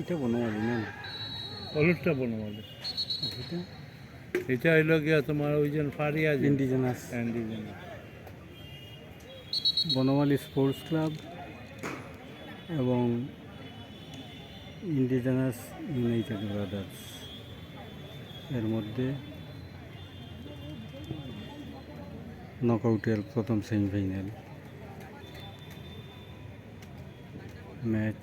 এটা বনমালি না? হলুদটা বনমালী এটা? এটা হইল গিয়া তোমার ওই যে Faria indigenous Indigenous। Banamali sports club এবং ইন্ডিজেনাস ইউনাইটেড ব্রাদার্স এর মধ্যে নকআউটের প্রথম সেমিফাইনাল ম্যাচ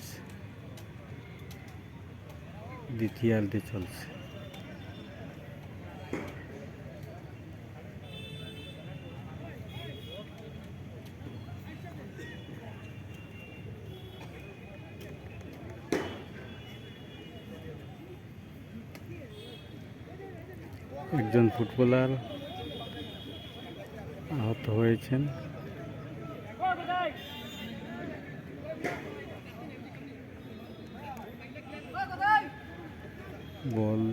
দ্বিতীয়ার্ধে চলছে। একজন ফুটবলার আহত হয়েছেন। বল।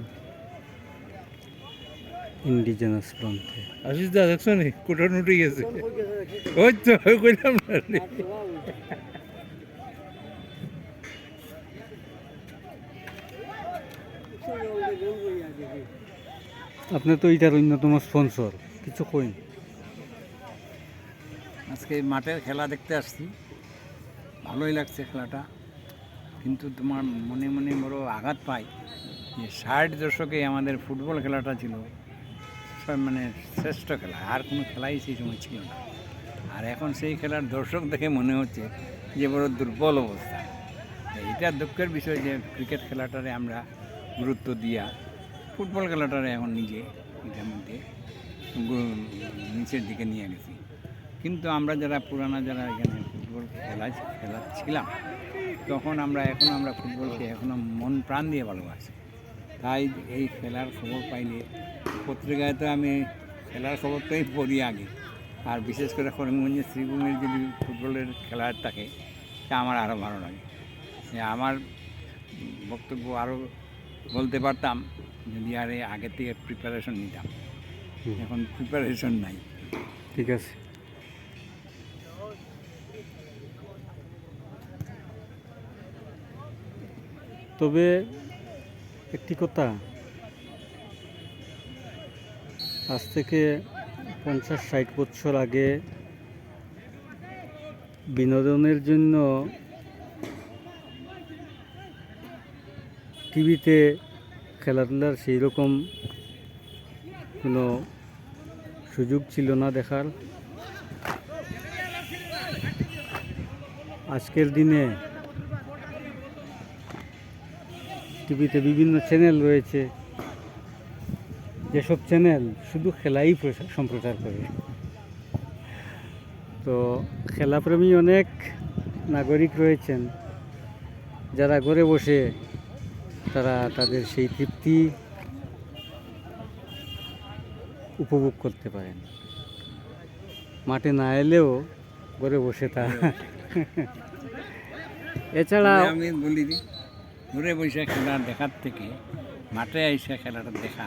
ইন্ডিজেনাস প্রান্তে আশিস দা দেখছ নি? কোটা উঠে গেছে। ওই তো কইলাম না আপনি তো এটার অন্যতম স্পন্সর কিছু কইন। আজকে মাঠের খেলা দেখতে আসছি। ভালোই লাগছে খেলাটা। কিন্তু তোমার মনে মনে বড় আঘাত পাই। যে ষাট দশকে আমাদের ফুটবল খেলাটা ছিল মানে শ্রেষ্ঠ খেলা, আর কোনো খেলাই সেই সময় ছিল না। আর এখন সেই খেলার দর্শক দেখে মনে হচ্ছে যে বড় দুর্বল অবস্থা। এটা দুঃখের বিষয় যে ক্রিকেট খেলাটারে আমরা গুরুত্ব দিয়া, ফুটবল খেলাটারে এখন নিজে এটার মধ্যে নিচের দিকে নিয়ে গেছি। কিন্তু আমরা যারা পুরানা যারা এখানে ফুটবল খেলা খেলা ছিলাম তখন আমরা, এখন আমরা ফুটবলকে এখনও মন প্রাণ দিয়ে ভালোবাসি। তাই এই খেলার খবর পাইলে পত্রিকায় তো আমি খেলার খবরটাই পড়ি আগে। আর বিশেষ করে করিমগঞ্জের শ্রীভূমির যদি ফুটবলের খেলার থাকে তা আমার আরও ভালো লাগে। আমার বক্তব্য আরও বলতে পারতাম যদি আর এই আগে থেকে প্রিপারেশন নিতাম। এখন প্রিপারেশন নাই। ঠিক আছে। তবে একটি কথা। আজ থেকে পঞ্চাশ ষাট বছর আগে বিনোদনের জন্য টিভিতে খেলাধুলার সেই রকম কোনো সুযোগ ছিল না দেখার। আজকের দিনে টিভিতে বিভিন্ন চ্যানেল রয়েছে। যেসব চ্যানেল শুধু খেলাই প্রচার- সম্প্রচার করে। তো খেলাপ্রেমী অনেক নাগরিক রয়েছেন। যারা ঘরে বসে তারা তাদের সেই তৃপ্তি উপভোগ করতে পারেন। মাঠে না এলেও ঘরে বসে তা এছাড়া আমি বলি দিই ঘুরে বসে খেলা দেখার থেকে মাঠে এসে খেলাটা দেখা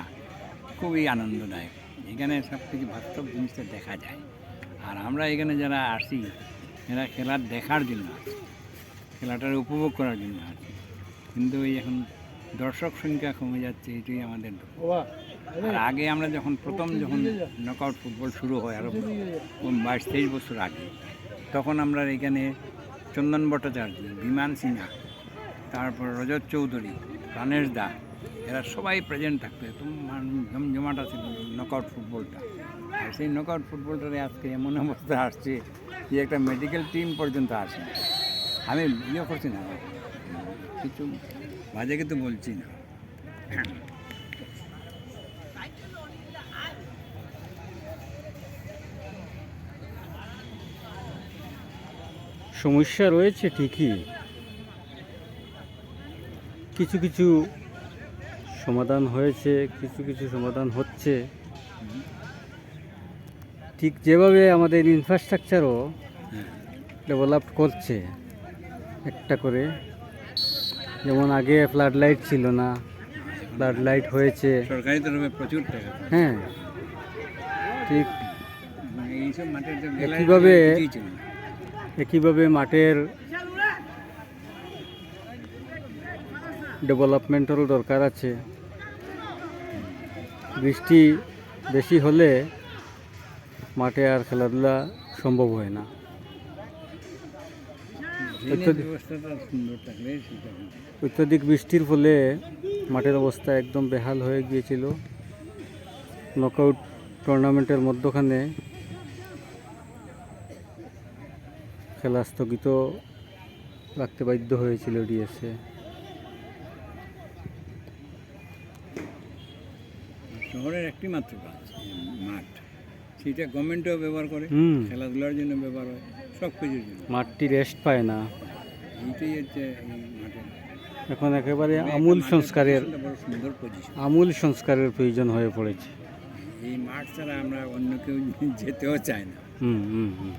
খুবই আনন্দদায়ক। এখানে সব কিছু বাস্তব জিনিসটা দেখা যায়। আর আমরা এখানে যারা আসি এরা খেলার দেখার জন্য আসি খেলাটার উপভোগ করার জন্য আসি। কিন্তু এই এখন দর্শক সংখ্যা কমে যাচ্ছে এটাই আমাদের আর আগে আমরা যখন প্রথম যখন নকআউট ফুটবল শুরু হয় আরও বাইশ তেইশ বছর আগে তখন আমরা এখানে চন্দন ভট্টাচার্য বিমান সিনহা তারপর রজত চৌধুরী প্রাণেশ দা, এরা সবাই প্রেজেন্ট থাকতো। মান- জমজমাটা ছিল নকআউট ফুটবলটা। আর সেই নকআউট ফুটবলটারে আজকে এমন অবস্থা আসছে যে একটা মেডিকেল টিম পর্যন্ত আসে আমি ইয়ে করছি না। কিছু বাজে কিন্তু বলছি না। সমস্যা রয়েছে ঠিকই। কিছু কিছু সমাধান হয়েছে কিছু কিছু সমাধান হচ্ছে। ঠিক যেভাবে আমাদের ইনফ্রাস্ট্রাকচারও ডেভেলপ করছে একটা করে। যেমন আগে ফ্লাড লাইট ছিল না ফ্লাড লাইট হয়েছে। সরকারি তরফে প্রচুর টাকা হ্যাঁ। ঠিক মানে একইভাবে-। একইভাবে মাঠের ডেভেলপমেন্টেরও দরকার আছে। বৃষ্টি বেশি হলে মাঠে আর খেলাধুলা সম্ভব হয় না। অত্যধিক বৃষ্টির ফলে মাঠের অবস্থা একদম বেহাল হয়ে গিয়েছিল। নকআউট টুর্নামেন্টের মধ্যখানে খেলা স্থগিত রাখতে বাধ্য হয়েছিল ডিএসএ। শহরের একটি মাত্র কাজ মাঠ। সেটা গভর্নমেন্টও ব্যবহার করে খেলাধুলার জন্য ব্যবহার হয় সব কিছুর জন্য। মাঠটি রেস্ট পায় না। এইটাই হচ্ছে মাঠের। এখন একেবারে আমূল সংস্কারের সুন্দর পজিশন আমূল সংস্কারের প্রয়োজন হয়ে পড়েছে। এই মাঠ ছাড়া আমরা অন্য কেউ যেতেও চাই না। হুম হুম হুম।